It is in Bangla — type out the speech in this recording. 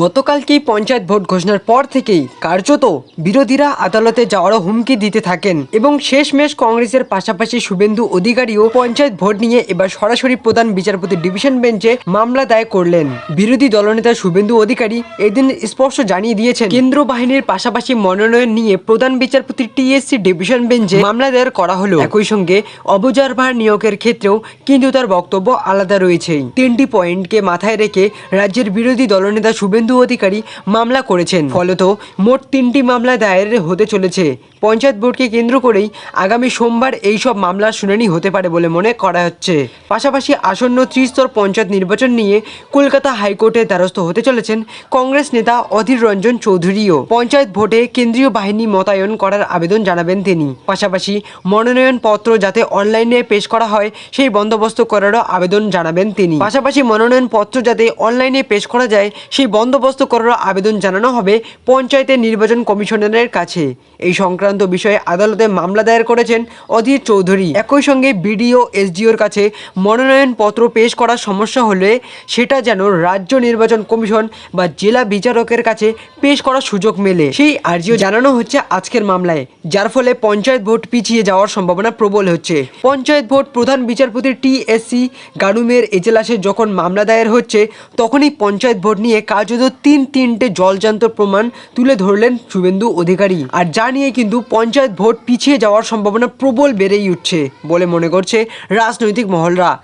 গতকালকেই পঞ্চায়েত ভোট ঘোষণার পর থেকেই কার্যত বিরোধীরা আদালতে যাওয়ারও হুমকি দিতে থাকেন এবং শেষমেশ কংগ্রেসের পাশাপাশি শুভেন্দু অধিকারীও পঞ্চায়েত ভোট নিয়ে এবার সরাসরি প্রধান বিচারপতি ডিভিশন বেঞ্চে মামলা দায়ের করলেন। বিরোধী দলনেতা শুভেন্দু অধিকারী এদিন স্পষ্ট জানিয়ে দিয়েছেন, কেন্দ্র বাহিনীর পাশাপাশি মনোনয়ন নিয়ে প্রধান বিচারপতি টিএসসি ডিভিশন বেঞ্চে মামলা দায়ের করা হলো। একই সঙ্গে অবজারভার নিয়োগের ক্ষেত্রেও কিন্তু তার বক্তব্য আলাদা রয়েছে তিনটি পয়েন্টকে মাথায় রেখে রাজ্যের বিরোধী দলনেতা শুভেন্দু অধিকারী মামলা করেছেন। ফলত মোট তিনটি মামলা দায়ের হতে চলেছে। পঞ্চায়েত বোর্ডকে কেন্দ্র করেই আগামী সোমবার এই সব মামলার শুনানি হতে পারে বলে মনে করা হচ্ছে। পাশাপাশি আসন্ন ত্রিস্তর পঞ্চায়েত নির্বাচন নিয়ে কলকাতা হাইকোর্টের দ্বারস্থ হতে চলেছেন কংগ্রেস নেতা অধীর রঞ্জন চৌধুরীও। পঞ্চায়েত ভোটে কেন্দ্রীয় বাহিনী মোতায়েন করার আবেদন জানাবেন তিনি। পাশাপাশি মনোনয়ন পত্র যাতে অনলাইনে পেশ করা হয়, সেই বন্দোবস্ত করারও আবেদন জানাবেন তিনি। পাশাপাশি মনোনয়ন পত্র যাতে অনলাইনে পেশ করা যায়, সেই বন্দোবস্ত করার আবেদন জানানো হবে পঞ্চায়েতের নির্বাচন কমিশনারের কাছে। এই সংক্রান্ত বিষয়ে আদালতে মামলা দায়ের করেছেন অধীর চৌধুরী। একই সঙ্গে বিডিও, এসডিওর কাছে মনোনয়ন পত্র পেশ করার সমস্যা হলে সেটা যেন রাজ্য নির্বাচন কমিশন বা জেলা বিচারকের কাছে পেশ করার সুযোগ মেলে। সেই আর্জিও জানানো হচ্ছে আজকের মামলায়, যার ফলে পঞ্চায়েত ভোট পিছিয়ে যাওয়ার সম্ভাবনা প্রবল হচ্ছে। পঞ্চায়েত ভোট প্রধান বিচারপতি টি এস সি গানুমের এজলাসে যখন মামলা দায়ের হচ্ছে, তখনই পঞ্চায়েত ভোট নিয়ে কার্যত তিন তিনটে জলজান্ত প্রমাণ তুলে ধরলেন শুভেন্দু অধিকারী। আর যা নিয়ে কিন্তু পঞ্চায়েত ভোট পিছিয়ে যাওয়ার সম্ভাবনা প্রবল বেড়েই উঠছে বলে মনে করছে রাজনৈতিক মহলরা।